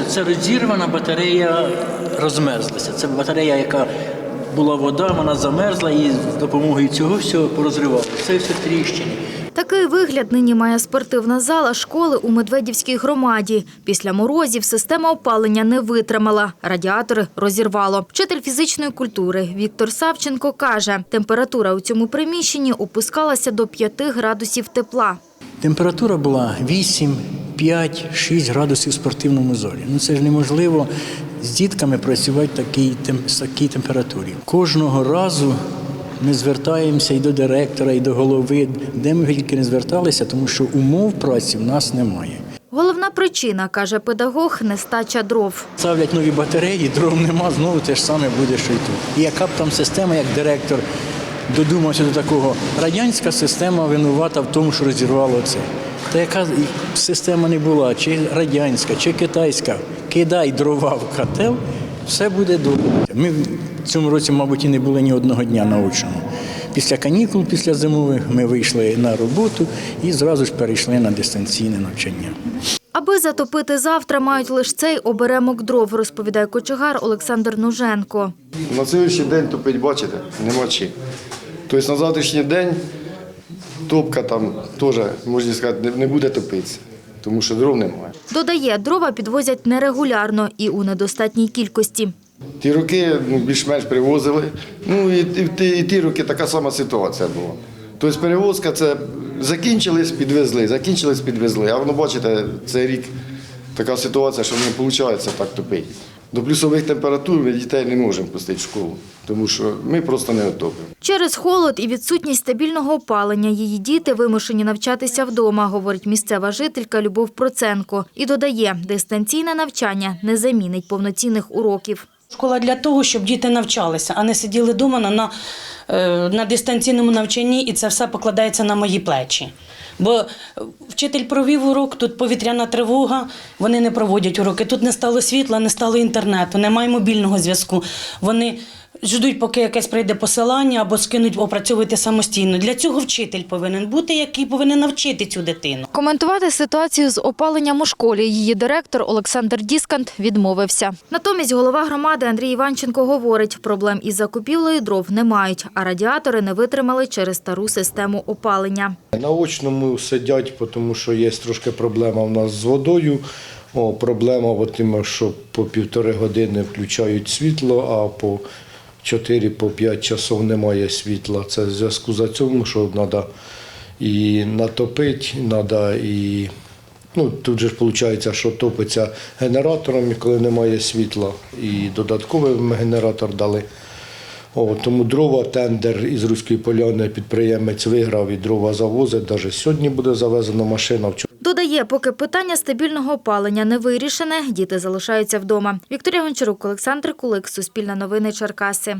ось це розірвана батарея розмерзлася. Це батарея, яка була вода, вона замерзла і з допомогою цього всього порозривала. Це все тріщини. Такий вигляд нині має спортивна зала школи у Медведівській громаді. Після морозів система опалення не витримала, радіатори розірвало. Вчитель фізичної культури Віктор Савченко каже, температура у цьому приміщенні опускалася до 5 градусів тепла. Температура була 8, 5, 6 градусів в спортивному залі. Ну це ж неможливо з дітками працювати в такій, тем- з такій температурі. Кожного разу ми звертаємося і до директора, і до голови, де ми тільки не зверталися, тому що умов праці в нас немає. Головна причина, каже педагог, нестача дров. Ставлять нові батареї, дров нема, знову те ж саме буде, що й тут. І яка б там система, як директор додумався до такого, радянська система винувата в тому, що розірвало це. Та яка система не була, чи радянська, чи китайська, кидай дрова в котел, все буде добре. Ми в цьому році, мабуть, і не були ні одного дня научного. Після канікул, після зимових, ми вийшли на роботу і зразу ж перейшли на дистанційне навчання. Аби затопити завтра, мають лише цей оберемок дров, розповідає кочегар Олександр Нуженко. На сьогоднішній день топить, бачите, нема чим. Тобто на завтрашній день топка там теж, можна сказати, не- буде топитися, тому що дров немає. Додає, дрова підвозять нерегулярно і у недостатній кількості. Ті роки ну, більш-менш привозили. Ну і, і, і ті роки така сама ситуація була. Тобто перевозка це закінчились, підвезли, закінчились, підвезли. А воно бачите, цей рік така ситуація, що не виходить так топити. До плюсових температур ми дітей не можемо пустити в школу, тому що ми просто не отопимо. Через холод і відсутність стабільного опалення її діти вимушені навчатися вдома, говорить місцева жителька Любов Проценко. І додає, дистанційне навчання не замінить повноцінних уроків. Школа для того, щоб діти навчалися, а не сиділи вдома на, на, е, на дистанційному навчанні, і це все покладається на мої плечі. Бо вчитель провів урок, тут повітряна тривога, вони не проводять уроки. Тут не стало світла, не стало інтернету, немає мобільного зв'язку. Вони ждуть, поки якесь прийде посилання або скинуть опрацьовувати самостійно. Для цього вчитель повинен бути, який повинен навчити цю дитину. Коментувати ситуацію з опаленням у школі її директор Олександр Діскант відмовився. Натомість голова громади Андрій Іванченко говорить, проблем із закупівлею дров не мають, а радіатори не витримали через стару систему опалення. На очному сидять, тому що є трошки проблема в нас з водою. О, проблема в тим, що по півтори години включають світло, а по 4-5 часов немає світла. Це в зв'язку з цим, що треба і натопити, треба і. Ну, тут же ж виходить, що топиться генератором, коли немає світла, і додатковий ми генератор дали. О, тому дрова тендер із Руської поляни підприємець виграв і дрова завозить. Навіть сьогодні буде завезена машина. Додає, поки питання стабільного опалення не вирішене, діти залишаються вдома. Вікторія Гончарук, Олександр Кулик, Суспільне новини Черкаси.